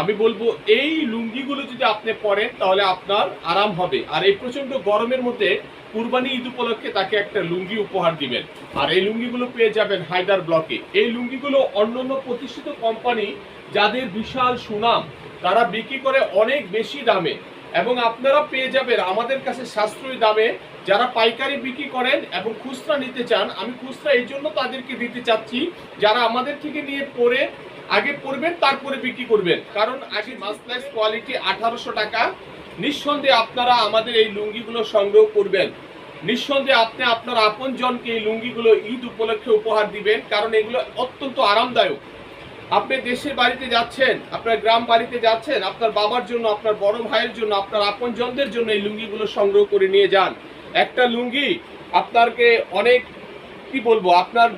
আমি বলব, এই লুঙ্গিগুলো যদি আপনি পরেন, তাহলে আপনার আরাম হবে। আর এই প্রচণ্ড গরমের মধ্যে কুরবানি ঈদ উপলক্ষে তাকে একটা লুঙ্গি উপহার দিবেন। আর এই লুঙ্গিগুলো পেয়ে যাবেন হায়দার ব্লকে। এই লুঙ্গিগুলো অন্যান্য প্রতিষ্ঠিত কোম্পানি যাদের বিশাল সুনাম, তারা বিক্রি করে অনেক বেশি দামে। এবং আপনারা পেয়ে যাবেন আমাদের কাছে সাশ্রয়ী দামে যারা পাইকারি বিক্রি করেন এবং খুচরা নিতে চান, আমি খুচরা এই জন্য তাদেরকে দিতে চাচ্ছি, যারা আমাদের থেকে নিয়ে পরে আগে পড়বেন তারপরে বিক্রি করবেন। কারণ আগে মাসলাইস কোয়ালিটি আঠারোশো টাকা। নিঃসন্দেহে আপনারা আমাদের এই লুঙ্গিগুলো সংগ্রহ করবেন। নিঃসন্দেহে আপনি আপনার আপনজনকে এই লুঙ্গিগুলো ঈদ উপলক্ষে উপহার দিবেন, কারণ এগুলো অত্যন্ত আরামদায়ক। আপনি দেশের বাড়িতে যাচ্ছেন, আপনার গ্রাম বাড়িতে যাচ্ছেন, আপনার বাবার জন্য, আপনার বড় ভাইয়ের জন্য, আপনার আপনজনদের জন্য এই লুঙ্গিগুলো সংগ্রহ করে নিয়ে যান। একটা লুঙ্গি আপনাকে অনেক, কি বলব, আপনার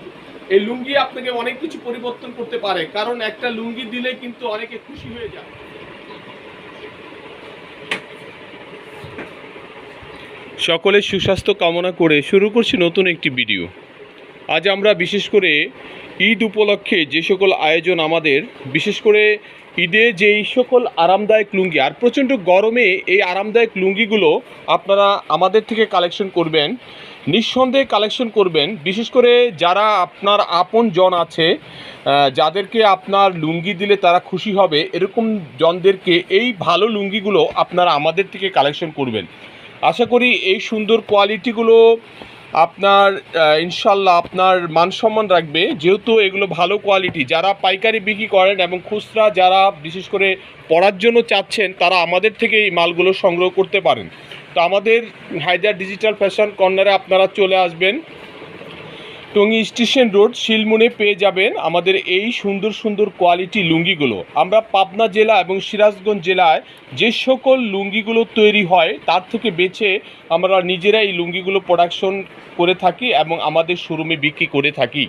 এই লুঙ্গি আপনাকে অনেক কিছু পরিবর্তন করতে পারে, কারণ একটা লুঙ্গি দিলে কিন্তু অনেকে খুশি হয়ে যায়। সকলের সুস্বাস্থ্য কামনা করে শুরু করছি নতুন একটি ভিডিও। আজ আমরা বিশেষ করে ঈদ উপলক্ষে যে সকল আয়োজন আমাদের, বিশেষ করে ঈদে যেই সকল আরামদায়ক লুঙ্গি, আর প্রচণ্ড গরমে এই আরামদায়ক লুঙ্গিগুলো আপনারা আমাদের থেকে কালেকশন করবেন, নিঃসন্দেহে কালেকশন করবেন। বিশেষ করে যারা আপনার আপন জন আছে যাদেরকে আপনার লুঙ্গি দিলে তারা খুশি হবে, এরকম জনদেরকে এই ভালো লুঙ্গিগুলো আপনারা আমাদের থেকে কালেকশন করবেন। আশা করি এই সুন্দর কোয়ালিটিগুলো আপনার ইনশাল্লাহ আপনার মানসম্মান রাখবে। যেহেতু এগুলো ভালো কোয়ালিটি যারা পাইকারি বিক্রি করেন এবং খুচরা যারা বিশেষ করে পড়ার জন্য চাচ্ছেন, তারা আমাদের থেকে এই মালগুলো সংগ্রহ করতে পারেন। তো আমাদের হায়দার ডিজিটাল ফ্যাশন কর্নারে আপনারা চলে আসবেন। টঙ্গী স্টেশন রোড শিলমনে পেয়ে যাবেন আমাদের এই সুন্দর সুন্দর কোয়ালিটি লুঙ্গিগুলো। আমরা পাবনা জেলা এবং সিরাজগঞ্জ জেলায় যে সকল লুঙ্গিগুলো তৈরি হয়, তার থেকে বেছে আমরা নিজেরা এই লুঙ্গিগুলো প্রোডাকশন করে থাকি এবং আমাদের শোরুমে বিক্রি করে থাকি।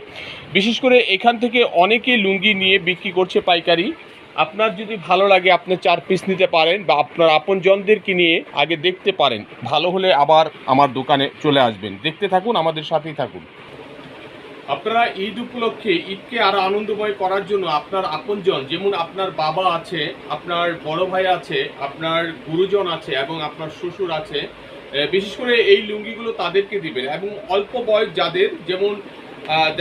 বিশেষ করে এখান থেকে অনেকে লুঙ্গি নিয়ে বিক্রি করছে পাইকারি। আপনার যদি ভালো লাগে, আপনি চার পিস নিতে পারেন বা আপনার আপনজনদেরকে নিয়ে আগে দেখতে পারেন। ভালো হলে আবার আমার দোকানে চলে আসবেন। দেখতে থাকুন, আমাদের সাথেই থাকুন। আপনারা ঈদ উপলক্ষে ঈদকে আরও আনন্দময় করার জন্য আপনার আপনজন, যেমন আপনার বাবা আছে, আপনার বড় ভাই আছে, আপনার গুরুজন আছে এবং আপনার শ্বশুর আছে বিশেষ করে এই লুঙ্গিগুলো তাদেরকে দিবেন এবং অল্প বয়স যাদের, যেমন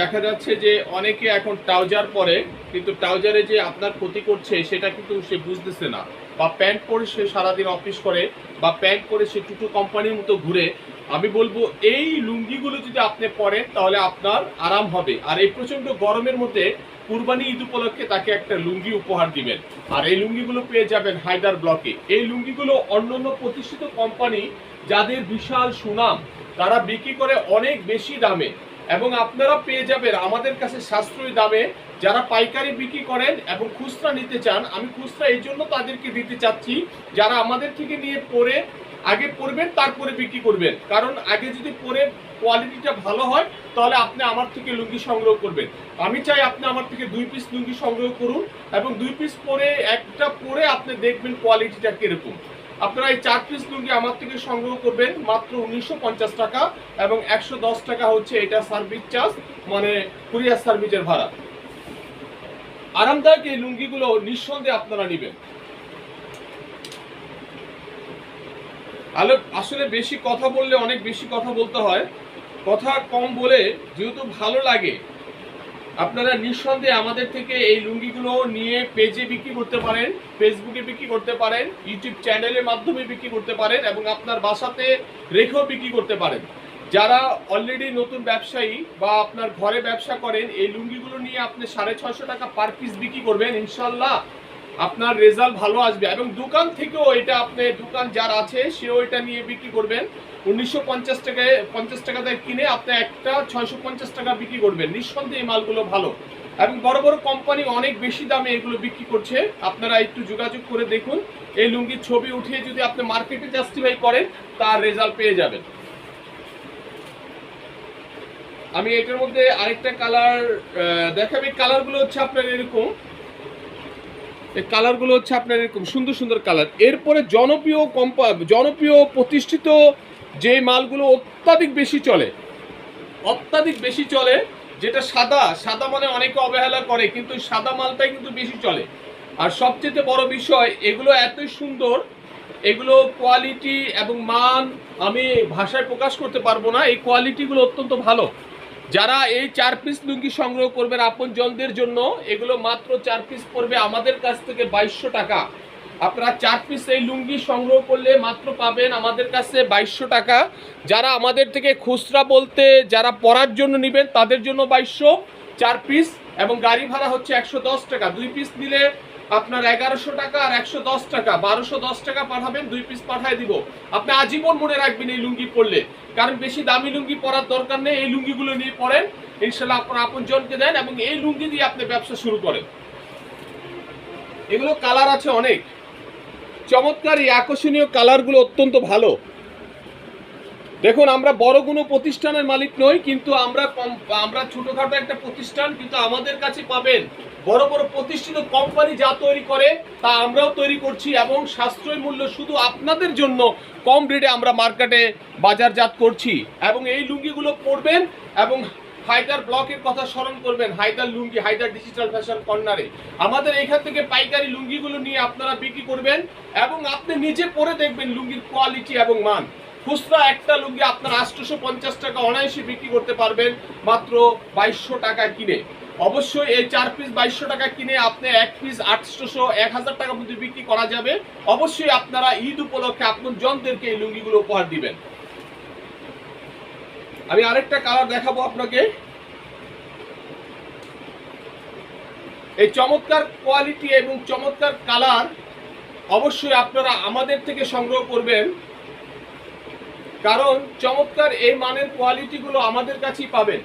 দেখা যাচ্ছে যে অনেকে এখন ট্রাউজার পরে, কিন্তু ট্রাউজারে যে আপনার ক্ষতি করছে সেটা কিন্তু সে বুঝতেছে না। বা প্যান্ট পরে সে সারাদিন অফিস করে, বা প্যান্ট পরে সে টুটু কোম্পানির মতো ঘুরে আমি বলব, এই লুঙ্গিগুলো যদি আপনি পরেন, তাহলে আপনার আরাম হবে। আর এই প্রচণ্ড গরমের মধ্যে কুরবানি ঈদ উপলক্ষে তাকে একটা লুঙ্গি উপহার দিবেন। আর এই লুঙ্গিগুলো পেয়ে যাবেন হায়দার ব্লকে। এই লুঙ্গিগুলো অন্যান্য প্রতিষ্ঠিত কোম্পানি যাদের বিশাল সুনাম, তারা বিক্রি করে অনেক বেশি দামে। এবং আপনারা পেয়ে যাবেন আমাদের কাছে সাশ্রয়ী দামে যারা পাইকারি বিক্রি করেন এবং খুচরা নিতে চান, আমি খুচরা এই জন্য তাদেরকে দিতে চাচ্ছি, যারা আমাদের থেকে নিয়ে পরে আগে পরবেন, তারপরে বিক্রি করবেন। কারণ আগে যদি পরে কোয়ালিটিটা ভালো হয়, তাহলে আপনি আমার থেকে লুঙ্গি সংগ্রহ করবেন। আমি চাই আপনি আমার থেকে দুই পিস লুঙ্গি সংগ্রহ করুন এবং দুই পিস পরে, একটা পরে আপনি দেখবেন কোয়ালিটিটা কীরকম। আপনারা এই চার পিস লুঙ্গি আমার থেকে সংগ্রহ করবেন, মাত্র উনিশশো পঞ্চাশ টাকা এবং একশো দশ টাকা হচ্ছে এটা সার্ভিস চার্জ মানে কুরিয়ার সার্ভিসের ভাড়া। আরামদায়ক এই লুঙ্গিগুলো নিঃসন্দেহে আপনারা নেবেন। আলো, আসলে বেশি কথা বললে অনেক বেশি কথা বলতে হয়। কথা কম বলে যেহেতু ভালো লাগে, আপনারা নিঃসন্দেহে আমাদের থেকে এই লুঙ্গিগুলো নিয়ে পেজে বিক্রি করতে পারেন ফেসবুকে বিক্রি করতে পারেন ইউটিউব চ্যানেলের মাধ্যমে বিক্রি করতে পারেন এবং আপনার বাসাতে রেখেও বিক্রি করতে পারেন। যারা অলরেডি নতুন ব্যবসায়ী বা আপনার ঘরে ব্যবসা করেন, এই লুঙ্গিগুলো নিয়ে আপনি সাড়ে ছয়শো টাকা পার পিস বিক্রি করবেন, ইনশাল্লাহ আপনার রেজাল্ট ভালো আসবে এবং দোকান থেকেও এটা আপনি, দোকান যার আছে, সেও এটা নিয়ে বিক্রি করবেন। উনিশশো পঞ্চাশ টাকায়, পঞ্চাশ কিনে আপনি একটা ছয়শো পঞ্চাশ টাকা বিক্রি করবেন। নিঃসন্দেহে মালগুলো ভালো। এবং বড় বড় কোম্পানি অনেক বেশি দামে এগুলো বিক্রি করছে। আপনারা একটু যোগাযোগ করে দেখুন। এই লুঙ্গির ছবি উঠিয়ে যদি আপনি মার্কেটে জাস্টিফাই করেন, তার রেজাল্ট পেয়ে যাবেন। আমি এটার মধ্যে আরেকটা কালার দেখাবি। কালারগুলো হচ্ছে আপনার এরকম। এই কালারগুলো হচ্ছে আপনার এরকম সুন্দর সুন্দর কালার। এরপরে জনপ্রিয় কম্পা, জনপ্রিয় প্রতিষ্ঠিত যে মালগুলো অত্যাধিক বেশি চলে, অত্যাধিক বেশি চলে, যেটা সাদা সাদা মানে অনেকে অবহেলা করে, কিন্তু সাদা মালটাই কিন্তু বেশি চলে। আর সবচেয়ে বড় বিষয়, এগুলো এতই সুন্দর, এগুলো কোয়ালিটি এবং মান আমি ভাষায় প্রকাশ করতে পারব না, এই কোয়ালিটিগুলো অত্যন্ত ভালো। যারা এই চার পিস লুঙ্গি সংগ্রহ করবেন আপন জনদের জন্য, এগুলো মাত্র চার পিস পড়বে আমাদের কাছ থেকে বাইশশো টাকা। আপনারা চার পিস এই লুঙ্গি সংগ্রহ করলে মাত্র পাবেন আমাদের কাছে বাইশশো টাকা। যারা আমাদের থেকে খুচরা বলতে, যারা পরার জন্য নেবেন তাদের জন্য বাইশশো। চার পিস এবং গাড়ি ভাড়া হচ্ছে একশো দশ টাকা। দুই পিস নিলে আপনার এগারোশো টাকা আর একশো দশ টাকা, বারোশো দশ টাকা পাঠাবেন, দুই পিস পাঠায় দিব। আপনি আজীবন মনে রাখবেন এই লুঙ্গি পরলে। কারণ বেশি দামি লুঙ্গি পরার দরকার নেই, এই লুঙ্গিগুলো নিয়ে পরেন। ইনশাল্লাহ আপনার আপন জনকে দেন এবং এই লুঙ্গি দিয়ে আপনি ব্যবসা শুরু করেন। এগুলো কালার আছে অনেক। চমৎকার এই আকর্ষণীয় কালারগুলো অত্যন্ত ভালো। দেখুন, আমরা বড় কোনো প্রতিষ্ঠানের মালিক নই, কিন্তু আমরা আমরা ছোটখাটো একটা প্রতিষ্ঠান, কিন্তু আমাদের কাছে পাবেন বড় বড় প্রতিষ্ঠিত কোম্পানি যা তৈরি করে, তা আমরাও তৈরি করছি এবং সাশ্রয় মূল্য শুধু আপনাদের জন্য কম রেটে আমরা মার্কেটে বাজারজাত করছি এবং এই লুঙ্গিগুলো পরবেন এবং হায়দার ব্লকের কথা স্মরণ করবেন, হায়দার লুঙ্গি, হায়দার ডিজিটাল ফ্যাশন কর্নারে আমাদের এখান থেকে পাইকারি লুঙ্গিগুলো নিয়ে আপনারা বিক্রি করবেন এবং আপনি নিজে পরে দেখবেন লুঙ্গির কোয়ালিটি এবং মান। খুচরা একটা লুঙ্গি আপনার আটশোশো পঞ্চাশ টাকা অনায়াসে বিক্রি করতে পারবেন, মাত্র বাইশশো টাকা কিনে। অবশ্যই এই চার পিস বাইশশো টাকা কিনে আপনি এক পিস আটশোশো, এক হাজার টাকা মধ্যে বিক্রি করা যাবে। অবশ্যই আপনারা ঈদ উপলক্ষে আপনার জনদেরকে এই লুঙ্গিগুলো উপহার দিবেন। আমি আরেকটা কালার দেখাবো আপনাকে। এই চমৎকার কোয়ালিটি এবং চমৎকার কালার অবশ্যই আপনারা আমাদের থেকে সংগ্রহ করবেন। কারণ চমৎকার এই মানের কোয়ালিটিগুলো আমাদের কাছেই পাবেন।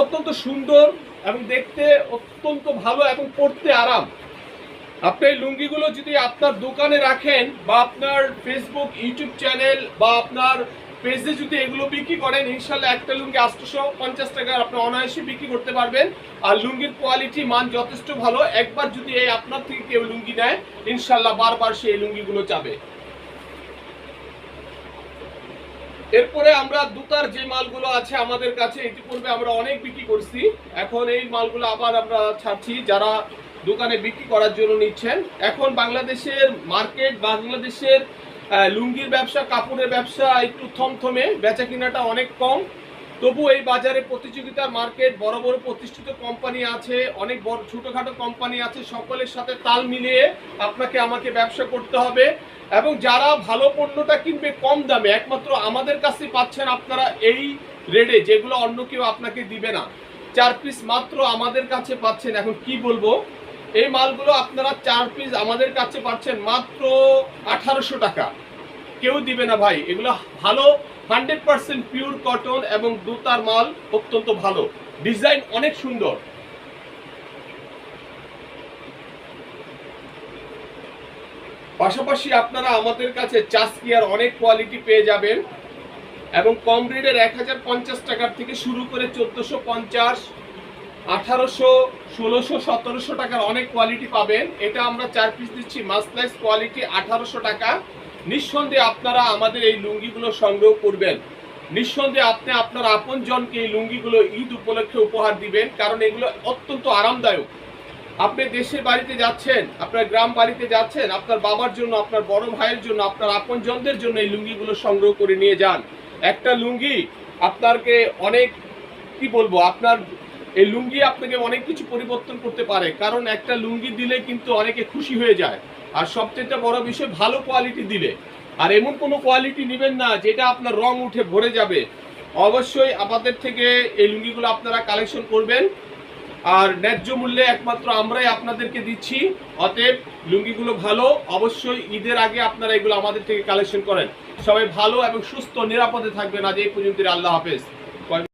অত্যন্ত সুন্দর এবং দেখতে অত্যন্ত ভালো এবং পড়তে আরাম। আপনি এই লুঙ্গিগুলো যদি আপনার দোকানে রাখেন বা আপনার ফেসবুক ইউটিউব চ্যানেল বা আপনার পেজে যদি এগুলো বিক্রি করেন, ইনশাল্লাহ একটা লুঙ্গি আটশোশো পঞ্চাশ টাকার আপনি অনায়াসে বিক্রি করতে পারবেন। আর লুঙ্গির কোয়ালিটি মান যথেষ্ট ভালো। একবার যদি এই আপনার থেকে কেউ লুঙ্গি নেয়, ইনশাল্লাহ বারবার সে এই লুঙ্গিগুলো চাবে। এরপরে আমরা দুতার যে মালগুলো আছে আমাদের কাছে ইতিপূর্বে আমরা অনেক বিক্রি করছি। এখন এই মালগুলো আবার আমরা ছাড়ছি যারা দোকানে বিক্রি করার জন্য নিচ্ছেন। এখন বাংলাদেশের মার্কেট, বাংলাদেশের লুঙ্গির ব্যবসা, কাপড়ের ব্যবসা একটু থমথমে বেচা কিনাটা অনেক কম। তবু এই বাজারে প্রতিযোগিতার মার্কেট বড় বড় প্রতিষ্ঠিত কোম্পানি আছে, অনেক বড় ছোটোখাটো কোম্পানি আছে, সকলের সাথে তাল মিলিয়ে আপনাকে, আমাকে ব্যবসা করতে হবে। এবং যারা ভালো পণ্যটা কিনবে কম দামে, একমাত্র আমাদের কাছে পাচ্ছেন আপনারা এই রেডে, যেগুলো অন্য কেউ আপনাকে দিবে না। চার পিস মাত্র আমাদের কাছে পাচ্ছেন। এখন কি বলব? এই মালগুলো আপনারা চার পিস আমাদের কাছে পাচ্ছেন মাত্র আঠারোশো টাকা। কেউ দিবে না ভাই। এগুলো ভালো হান্ড্রেড পার্সেন্ট পিওর কটন এবং দুতার মাল অত্যন্ত ভালো। ডিজাইন অনেক সুন্দর। পাশাপাশি আপনারা আমাদের কাছে চাষকিয়ার অনেক কোয়ালিটি পেয়ে যাবেন এবং কম রেটের এক হাজার পঞ্চাশ টাকার থেকে শুরু করে চোদ্দোশো পঞ্চাশ, আঠারোশো, ষোলোশো, সতেরোশো টাকার অনেক কোয়ালিটি পাবেন। এটা আমরা চার পিস দিচ্ছি। মাসলাইস কোয়ালিটি আঠারোশো টাকা। নিঃসন্দেহে আপনারা আমাদের এই লুঙ্গিগুলো সংগ্রহ করবেন। নিঃসন্দেহে আপনি আপনার আপনজনকে এই লুঙ্গিগুলো ঈদ উপলক্ষে উপহার দিবেন, কারণ এগুলো অত্যন্ত আরামদায়ক। আপনি দেশের বাড়িতে যাচ্ছেন, আপনার গ্রাম বাড়িতে যাচ্ছেন, আপনার বাবার জন্য, আপনার বড় ভাইয়ের জন্য, আপনার আপনজনদের জন্য এই লুঙ্গিগুলো সংগ্রহ করে নিয়ে যান। একটা লুঙ্গি আপনাকে অনেক, কি বলব, আপনার এই লুঙ্গি আপনাকে অনেক কিছু পরিবর্তন করতে পারে, কারণ একটা লুঙ্গি দিলে কিন্তু অনেকে খুশি হয়ে যায়। আর সবচেয়ে বড় বিষয়, ভালো কোয়ালিটি দিলে। আর এমন কোনো কোয়ালিটি নেবেন না, যেটা আপনার রং উঠে ভরে যাবে। অবশ্যই আমাদের থেকে এই লুঙ্গিগুলো আপনারা কালেকশন করবেন। আর ন্যায্য মূল্যে একমাত্র আমরাই আপনাদেরকে দিচ্ছি। অতএব লুঙ্গিগুলো ভালো, অবশ্যই ঈদের আগে আপনারা এগুলো আমাদের থেকে কালেকশন করেন। সবাই ভালো এবং সুস্থ নিরাপদে থাকবেন। আজ এই পর্যন্ত আল্লাহ হাফেজ।